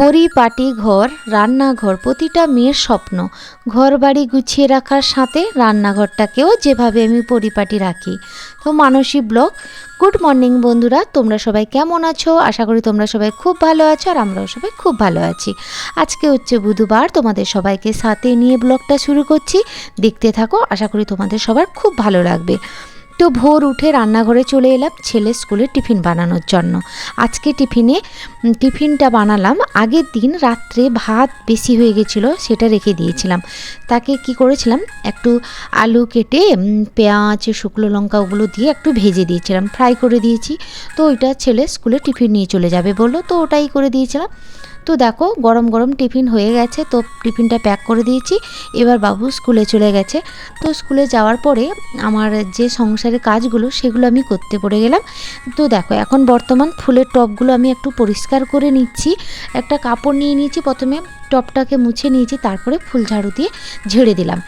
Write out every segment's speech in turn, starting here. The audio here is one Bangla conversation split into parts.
পরিপাটি ঘর, রান্নাঘর, প্রতিটা মেয়ের স্বপ্ন। ঘর বাড়ি গুছিয়ে রাখার সাথে রান্নাঘরটাকেও যেভাবে আমি পরিপাটি রাখি। তো মানসী ব্লগ, গুড মর্নিং বন্ধুরা, তোমরা সবাই কেমন আছো? আশা করি তোমরা সবাই খুব ভালো আছো আর আমরাও সবাই খুব ভালো আছি। আজকে হচ্ছে বুধবার, তোমাদের সবাইকে সাথে নিয়ে ব্লগটা শুরু করছি। দেখতে থাকো, আশা করি তোমাদের সবার খুব ভালো লাগবে। তো ভোর উঠে রান্নাঘরে চলে এলাম ছেলে স্কুলে টিফিন বানানোর জন্য। আজকে টিফিনে টিফিনটা বানালাম। আগের দিন রাত্রে ভাত বেশি হয়ে গেছিল, সেটা রেখে দিয়েছিলাম। তাকে কি করেছিলাম? একটু আলু কেটে পেঁয়াজ, শুকনো লঙ্কা ওগুলো দিয়ে একটু ভেজে দিয়েছিলাম। ফ্রাই করে দিয়েছি। তো ওইটা ছেলে স্কুলে টিফিন নিয়ে চলে যাবে বলল। তো ওটাই করে দিয়েছিলাম। তো দেখো, গরম গরম টিফিন হয়ে গেছে, তো টিফিনটা প্যাক করে দিয়েছি। এবার বাবু স্কুলে চলে গেছে। তো স্কুলে যাওয়ার পরে আমার যে সংসারের কাজগুলো, সেগুলো আমি করতে পড়ে গেলাম। তো দেখো, এখন বর্তমান ফুলের টবগুলো আমি একটু পরিষ্কার করে নিচ্ছি। একটা কাপড় নিয়ে নিয়েছি, প্রথমে টবটাকে মুছে নিয়েছি, তারপরে ফুল ঝাড়ু দিয়ে ঝেড়ে দিলাম।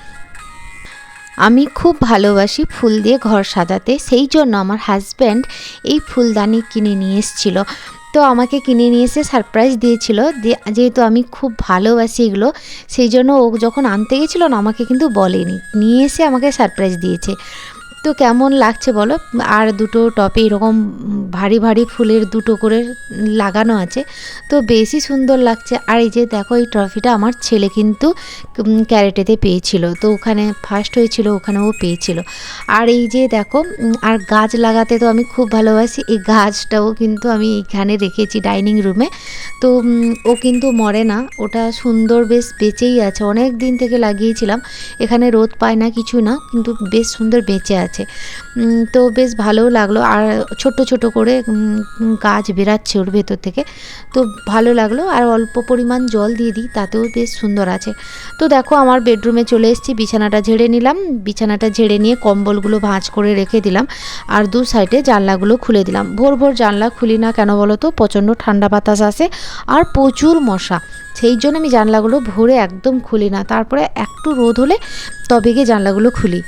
আমি খুব ভালোবাসি ফুল দিয়ে ঘর সাজাতে, সেই জন্য আমার হাজব্যান্ড এই ফুলদানি কিনে নিয়ে এসেছিল। তো আমাকে কিনে নিয়ে এসে সারপ্রাইজ দিয়েছিল যেহেতু আমি খুব ভালোবাসি এগুলো, সেই জন্য ও যখন আনতে গেছিল না, আমাকে কিন্তু বলেনি। নিয়ে এসে আমাকে সারপ্রাইজ দিয়েছে। তো কেমন লাগছে বলো? আর দুটো টপে এরকম ভারী ভারী ফুলের দুটো করে লাগানো আছে, তো বেশি সুন্দর লাগছে। আর এই যে দেখো, এই ট্রফিটা আমার ছেলে কিন্তু ক্যারেটেতে পেয়েছিল, তো ওখানে ফার্স্ট হয়েছিল ওখানে ও পেয়েছিল। আর এই যে দেখো আর গাছ লাগাতে তো আমি খুব ভালোবাসি, এই গাছটাও কিন্তু আমি এখানে রেখেছি ডাইনিং রুমে। তো ও কিন্তু মরে না, ওটা সুন্দর বেশ বেঁচেই আছে, অনেক দিন থেকে লাগিয়েছিলাম, এখানে রোদ পায় না কিছু না, কিন্তু বেশ সুন্দর বেঁচে আছে। উম, তো বেশ ভালোও লাগল। আর ছোট ছোট করে গাছ বেরাচ্ছে ওর ভেতর থেকে। তো ভালো লাগল। আর অল্প পরিমাণ জল দিয়ে দিই তাতেও বেশ সুন্দর আছে। তো দেখো আমার বেডরুমে চলে এসেছি বিছানাটা ঝেড়ে নিলাম। বিছানাটা ঝেড়ে নিয়ে কম্বলগুলো ভাঁজ করে রেখে দিলাম। আর দু সাইডে জানলাগুলো খুলে দিলাম। ভোর ভোর জানলা খুলি না কেন বলো তো? প্রচণ্ড ঠান্ডা বাতাস আসে। আর প্রচুর মশা। সেই জন্য আমি জানলাগুলো ভোরে একদম খুলি না। তারপরে একটু রোদ হলে তবে গিয়ে জানলাগুলো খুলি।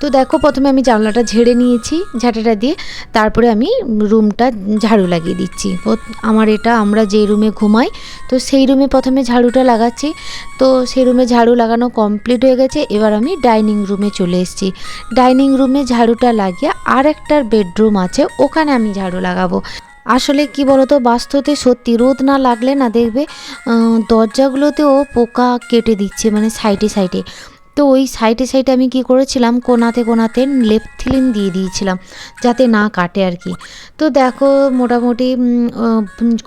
তো দেখো প্রথমে আমি জানলাটা ঝেড়ে নিয়েছি, ঝাঁটাটা দিয়ে। তারপরে আমি রুমটা ঝাড়ু লাগিয়ে দিচ্ছি। আমার এটা, আমরা যে রুমে ঘুমাই, তো সেই রুমে প্রথমে ঝাড়ুটা লাগাচ্ছি। তো সেই রুমে ঝাড়ু লাগানো কমপ্লিট হয়ে গেছে। এবার আমি ডাইনিং রুমে চলে এসেছি। ডাইনিং রুমে ঝাড়ুটা লাগিয়ে আর একটা বেডরুম আছে, ওখানে আমি ঝাড়ু লাগাবো। আসলে কি বলতো বাস্তুতে সত্যি রোদ না লাগলে না দেখবে দরজাগুলোতেও পোকা কেটে দিচ্ছে মানে সাইডে সাইডে। তো ওই সাইডে সাইডে আমি কি করেছিলাম? কোনাতে কোনাতে লেপথিলিন দিয়ে দিয়েছিলাম, যাতে না কাটে আর কি। তো দেখো, মোটামুটি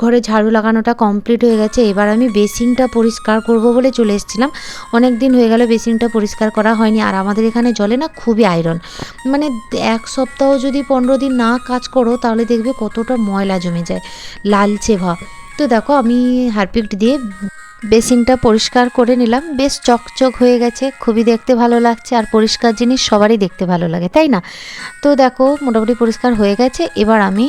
ঘরে ঝাড়ু লাগানোটা কমপ্লিট হয়ে গেছে। এবার আমি বেসিনটা পরিষ্কার করব বলে চলে এসেছিলাম। অনেক দিন হয়ে গেল বেসিনটা পরিষ্কার করা হয়নি। আর আমাদের এখানে জলে না খুবই আয়রন মানে এক সপ্তাহ যদি পনেরো দিন না কাজ করো, তাহলে দেখবে কতটা ময়লা জমে যায়, লালচে ভাব। তো দেখো, আমি হারপিক দিয়ে বেসিনটা পরিষ্কার করে নিলাম। বেশ চকচক হয়ে গেছে। খুবই দেখতে ভালো লাগছে আর পরিষ্কার জিনিস সবারই দেখতে ভালো লাগে, তাই না? তো দেখো, মোটামুটি পরিষ্কার হয়ে গেছে। এবার আমি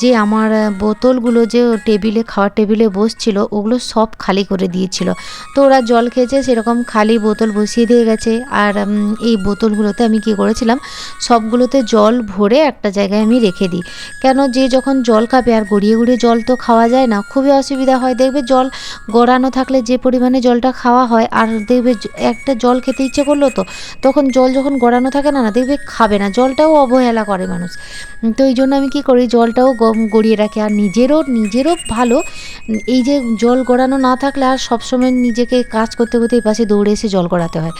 যে আমার বোতলগুলো যে টেবিলে, খাওয়ার টেবিলে বসছিল, ওগুলো সব খালি করে দিয়েছিল। তো ওরা জল খেয়েছে, সেরকম খালি বোতল বসিয়ে দিয়ে গেছে। আর এই বোতলগুলোতে আমি কি করেছিলাম, সবগুলোতে জল ভরে একটা জায়গায় আমি রেখে দিই। কেন যে যখন জল খাবে, আর গড়িয়ে গড়িয়ে জল তো খাওয়া যায় না, খুবই অসুবিধা হয়। দেখবে জল গড়ানো থাকলে যে পরিমাণে জলটা খাওয়া হয়, আর দেখবে একটা জল খেতে ইচ্ছে করল তো, তখন জল যখন গড়ানো থাকে না না, দেখবে খাবে না, জলটাও অবহেলা করে মানুষ। তো এই জন্য আমি কি করি, জলটাও গম- গড়িয়ে রাখি। আর নিজেরও নিজেরও ভালো এই যে জল গড়ানো না থাকলে আর সবসময় নিজেকে কাজ করতে করতে এই পাশে দৌড়ে এসে জল গড়াতে হয়।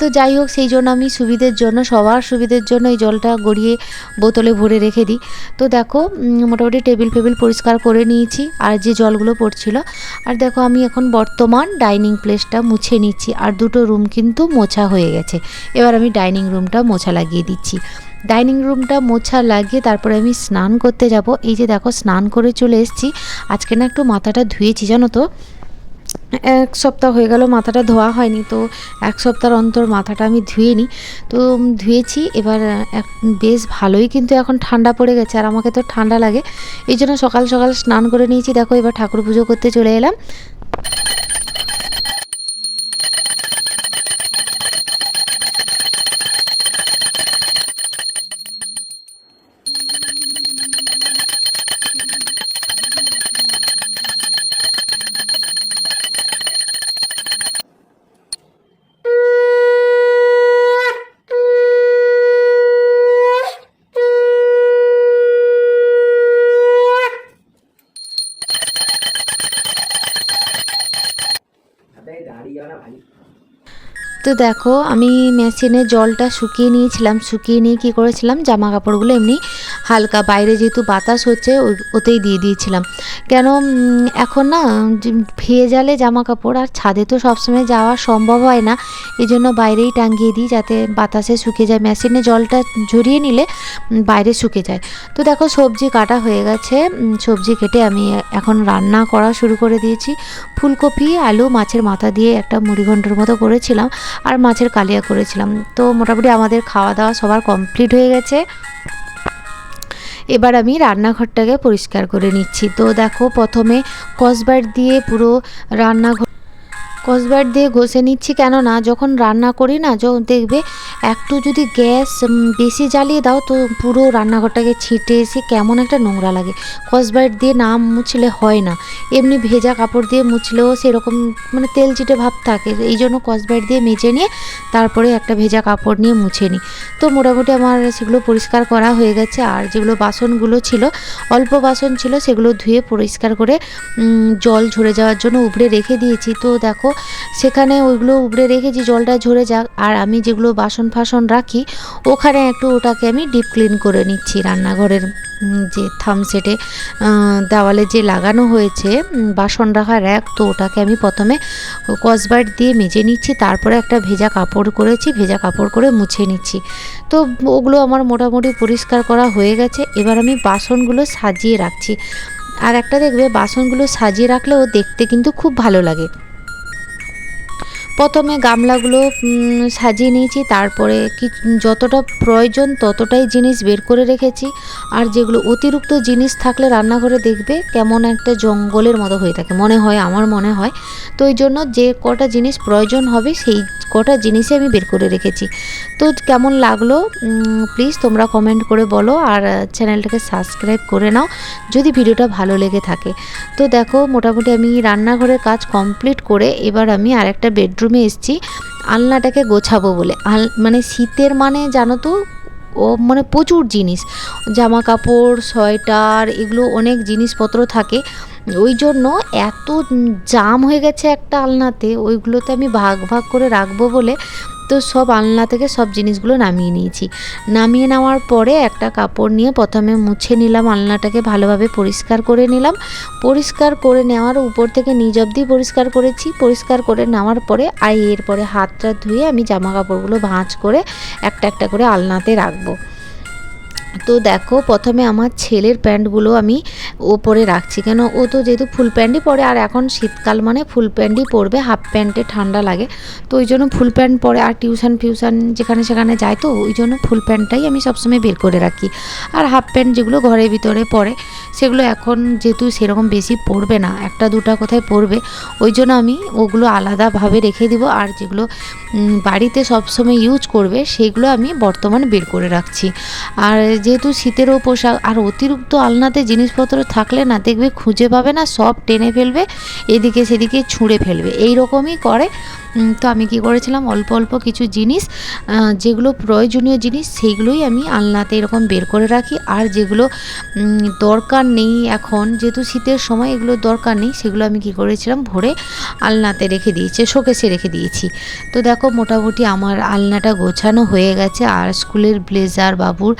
তো যাই হোক, সেই জন্য আমি সুবিধের জন্য, সবার সুবিধের জন্য এই জলটা গড়িয়ে বোতলে ভরে রেখে দিই। তো দেখো মোটামুটি টেবিল ফেবিল পরিষ্কার করে নিয়েছি, আর যে জলগুলো পড়ছিল। আর দেখো, আমি এখন বর্তমান ডাইনিং প্লেসটা মুছে নিচ্ছি। আর দুটো রুম কিন্তু মোছা হয়ে গেছে। এবার আমি ডাইনিং রুমটা মোছা লাগিয়ে দিচ্ছি। ডাইনিং রুমটা মোছা লাগিয়ে তারপরে আমি স্নান করতে যাব। এই যে দেখো, স্নান করে চলে এসেছি। আজকে না একটু মাথাটা ধুয়েছি, জানো তো? এক সপ্তাহ হয়ে গেল মাথাটা ধোয়া হয়নি, তো এক সপ্তাহ অন্তর মাথাটা আমি ধুয়ে নিই তো ধুয়েছি, এবার বেশ ভালোই কিন্তু এখন ঠান্ডা পড়ে গেছে, আর আমাকে তো ঠান্ডা লাগে। এই জন্য সকাল সকাল স্নান করে নিয়েছি। দেখো, এবার ঠাকুর পুজো করতে চলে এলাম। Thank you. তো দেখো আমি মেশিনে জলটা শুকিয়ে নিয়েছিলাম শুকিয়ে নিয়ে কী করেছিলাম জামা কাপড়গুলো এমনি হালকা বাইরে যেহেতু বাতাস হচ্ছে ওতেই দিয়ে দিয়েছিলাম। কেন এখন না ভেজালে জামা কাপড় আর ছাদে তো সবসময় যাওয়া সম্ভব হয় না। এই জন্য বাইরেই টাঙ্গিয়ে দিই যাতে বাতাসে শুকিয়ে যায়। মেশিনে জলটা ঝরিয়ে নিলে বাইরে শুকে যায়। তো দেখো, সবজি কাটা হয়ে গেছে। সবজি কেটে আমি এখন রান্না করা শুরু করে দিয়েছি। ফুলকপি, আলু, মাছের মাথা দিয়ে একটা মুড়িঘণ্টের মতো করেছিলাম আর মাছের কালিয়া করেছিলাম। তো মোটামুটি আমাদের খাওয়া দাওয়া সবার কমপ্লিট হয়ে গেছে। এবার আমি রান্নাঘরটাকে পরিষ্কার করে নিচ্ছি। তো দেখো, প্রথমে কসবার দিয়ে পুরো রান্নাঘর কসবার দিয়ে ঘষে নিচ্ছি। কেননা যখন রান্না করি না, যখন দেখবে একটু যদি গ্যাস বেশি জ্বালিয়ে দাও তো পুরো রান্নাঘরটাকে ছিটে এসে কেমন একটা নোংরা লাগে। কসবার দিয়ে না মুছলে হয় না। এমনি ভেজা কাপড় দিয়ে মুছলেও সেরকম মানে তেল চিটে ভাব থাকে। এই জন্য কসবার দিয়ে মেজে নিয়ে তারপরে একটা ভেজা কাপড় নিয়ে মুছে নিই। তো মোটামুটি আমার সেগুলো পরিষ্কার করা হয়ে গেছে। আর যেগুলো বাসনগুলো ছিল, অল্প বাসন ছিল, সেগুলো ধুয়ে পরিষ্কার করে জল ঝরে যাওয়ার জন্য উপড়ে রেখে দিয়েছি। তো দেখো, সেখানে ওইগুলো উপড়ে রেখেছি, জলটা ঝরে যাক। আর আমি যেগুলো বাসন ফাসন রাখি, ওখানে একটু ওটাকে আমি ডিপ ক্লিন করে নিচ্ছি রান্নাঘরের যে থাম সেটে দেওয়ালে যে লাগানো হয়েছে বাসন রাখার র্যাক তো ওটাকে আমি প্রথমে কসবার দিয়ে মেজে নিচ্ছি, তারপরে একটা ভেজা কাপড় করেছি, ভেজা কাপড় করে মুছে নিচ্ছি। তো ওগুলো আমার মোটামুটি পরিষ্কার করা হয়ে গেছে, এবার আমি বাসনগুলো সাজিয়ে রাখছি। আর একটা দেখবে, বাসনগুলো সাজিয়ে রাখলেও দেখতে কিন্তু খুব ভালো লাগে। প্রথমে গামলাগুলো সাজিয়ে নিয়েছি, তারপরে কি, যতটা প্রয়োজন ততটাই জিনিস বের করে রেখেছি। আর যেগুলো অতিরিক্ত জিনিস থাকলে রান্নাঘরে দেখবে কেমন একটা জঙ্গলের মতো হয়ে থাকে, মনে হয়, আমার মনে হয়। তো ওই জন্য যে কটা জিনিস প্রয়োজন হবে, সেই কটা জিনিসই আমি বের করে রেখেছি। তো কেমন লাগল? প্লিজ তোমরা কমেন্ট করে বলো আর চ্যানেলটাকে সাবস্ক্রাইব করে নাও যদি ভিডিওটা ভালো লেগে থাকে। তো দেখো, মোটামুটি আমি রান্নাঘরের কাজ কমপ্লিট করে এবার আমি আরেকটা বেডরুমে এসেছি, আলনাটাকে গোছাবো বলে। আল মানে শীতের মানে জানো তো, ও মানে প্রচুর জিনিস। জামা কাপড় সোয়েটার, এগুলো অনেক জিনিসপত্র থাকে। ওই জন্য এত জাম হয়ে গেছে একটা আলনাতে, ওইগুলোতে আমি ভাগ ভাগ করে রাখব বলে তো সব আলনা থেকে সব জিনিসগুলো নামিয়ে নিয়েছি। নামিয়ে নেওয়ার পরে একটা কাপড় নিয়ে প্রথমে মুছে নিলাম, আলনাটাকে ভালোভাবে পরিষ্কার করে নিলাম। পরিষ্কার করে নেওয়ার উপর থেকে নিজ অবধি পরিষ্কার করেছি। পরিষ্কার করে নেওয়ার পরে আর এরপরে হাতটা ধুয়ে আমি জামা কাপড়গুলো ভাঁজ করে একটা একটা করে আলনাতে রাখব। তো দেখো, প্রথমে আমার ছেলের প্যান্টগুলো আমি ওপরে রাখছি কেন? ও তো যেহেতু ফুল প্যান্টই পরে, আর এখন শীতকাল মানে ফুল প্যান্টই পরবে, হাফ প্যান্টে ঠান্ডা লাগে। তো ওই জন্য ফুল প্যান্ট পরে আর টিউশন ফিউশন যেখানে সেখানে যায় তো, ওই জন্য ফুল প্যান্টটাই আমি সবসময় বের করে রাখি। আর হাফ প্যান্ট যেগুলো ঘরের ভিতরে পরে, সেগুলো এখন যেহেতু সেরকম বেশি পরবে না, একটা দুটা কোথায় পরবে, ওই জন্য আমি ওগুলো আলাদাভাবে রেখে দিব। আর যেগুলো বাড়িতে সবসময় ইউজ করবে, সেগুলো আমি বর্তমানে বের করে রাখছি। আর যেহেতু শীতেরও পোশাক, আর অতিরিক্ত আলনাতে জিনিসপত্র থাকলে না দেখবে খুঁজে পাবে না, সব টেনে ফেলবে, এদিকে সেদিকে ছুঁড়ে ফেলবে। এই রকমই করে তো আমি কি করেছিলাম? অল্প অল্প কিছু জিনিস যেগুলো প্রয়োজনীয় জিনিস, সেইগুলোই আমি আলনাতে এরকম বের করে রাখি। আর যেগুলো দরকার নেই এখন, যেহেতু শীতের সময় এগুলো দরকার নেই, সেগুলো আমি কি করেছিলাম? ভরে আলনাতে রেখে দিয়েছি, শোকেসে রেখে দিয়েছি। তো দেখো, মোটামুটি আমার আলনাটা গোছানো হয়ে গেছে। আর স্কুলের ব্লেজার বাবুর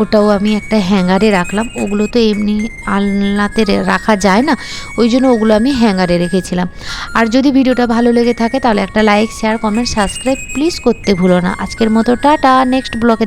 ওটাও আমি একটা হ্যাঙ্গারে রাখলাম। ওগুলো তো এমনি আলনাতে রাখা যায় না, ওই জন্য ওগুলো আমি হ্যাঙ্গারে রেখেছিলাম। আর যদি ভিডিওটা ভালো লেগে থাকে তাহলে একটা like share comment subscribe please করতে ভুলো না। আজকের মতো টাটা নেক্সট ব্লগে